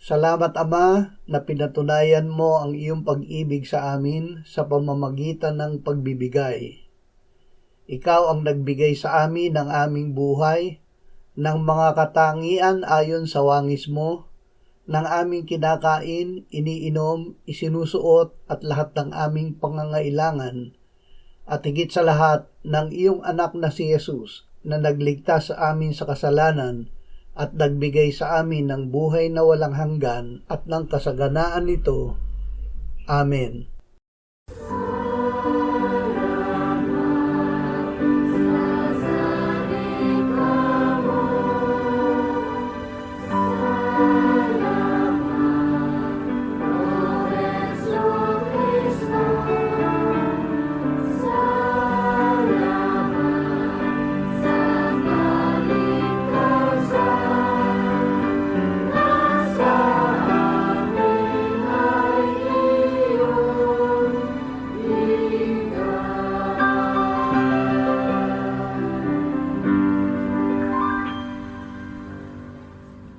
Salamat Ama na pinatunayan mo ang iyong pag-ibig sa amin sa pamamagitan ng pagbibigay. Ikaw ang nagbigay sa amin ng aming buhay, ng mga katangian ayon sa wangis mo, ng aming kinakain, iniinom, isinusuot at lahat ng aming pangangailangan, at higit sa lahat ng iyong anak na si Jesus na nagligtas sa amin sa kasalanan at nagbigay sa amin ng buhay na walang hanggan at ng kasaganaan nito. Amen.